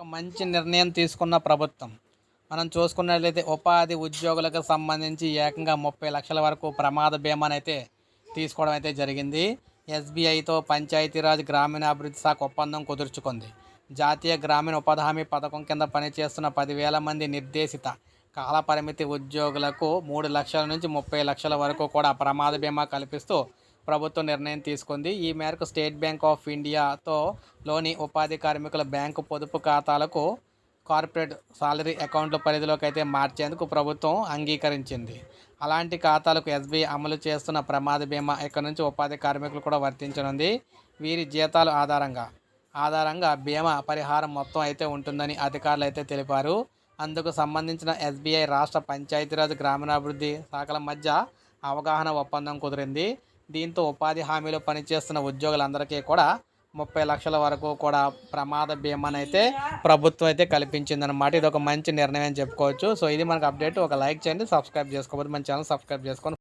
ఒక మంచి నిర్ణయం తీసుకున్న ప్రభుత్వం. మనం చూసుకున్నట్లయితే ఉపాధి ఉద్యోగులకు సంబంధించి ఏకంగా ముప్పై లక్షల వరకు ప్రమాద బీమాను అయితే తీసుకోవడం అయితే జరిగింది. ఎస్బీఐతో పంచాయతీరాజ్ గ్రామీణాభివృద్ధి శాఖ ఒప్పందం కుదుర్చుకుంది. జాతీయ గ్రామీణ ఉపాధి హామీ పథకం కింద పనిచేస్తున్న పదివేల మంది నిర్దేశిత కాలపరిమితి ఉద్యోగులకు మూడు లక్షల నుంచి ముప్పై లక్షల వరకు కూడా ప్రమాద బీమా కల్పిస్తూ ప్రభుత్వం నిర్ణయం తీసుకుంది. ఈ మేరకు స్టేట్ బ్యాంక్ ఆఫ్ ఇండియాతో లోని ఉపాధి కార్మికుల బ్యాంకు పొదుపు ఖాతాలకు కార్పొరేట్ సాలరీ అకౌంట్ల పరిధిలోకి అయితే మార్చేందుకు ప్రభుత్వం అంగీకరించింది. అలాంటి ఖాతాలకు ఎస్బీఐ అమలు చేస్తున్న ప్రమాద బీమా ఇక్కడ నుంచి ఉపాధి కార్మికులు కూడా వర్తించనుంది. వీరి జీతాలు ఆధారంగా ఆధారంగా బీమా పరిహారం మొత్తం అయితే ఉంటుందని అధికారులు అయితే తెలిపారు. అందుకు సంబంధించిన ఎస్బీఐ రాష్ట్ర పంచాయతీరాజ్ గ్రామీణాభివృద్ధి శాఖల మధ్య అవగాహన ఒప్పందం కుదిరింది. దీంతో ఉపాధి హామీలో పనిచేస్తున్న ఉద్యోగులందరికీ కూడా ముప్పై లక్షల వరకు కూడా ప్రమాద బీమాను అయితే ప్రభుత్వం అయితే కల్పించిందనమాట ఇది ఒక మంచి నిర్ణయం అని చెప్పుకోవచ్చు. సో ఇది మనకు అప్డేట్. ఒక లైక్ చేయండి సబ్స్క్రైబ్ చేసుకోకపోతే మన ఛానల్ సబ్స్క్రైబ్ చేసుకొని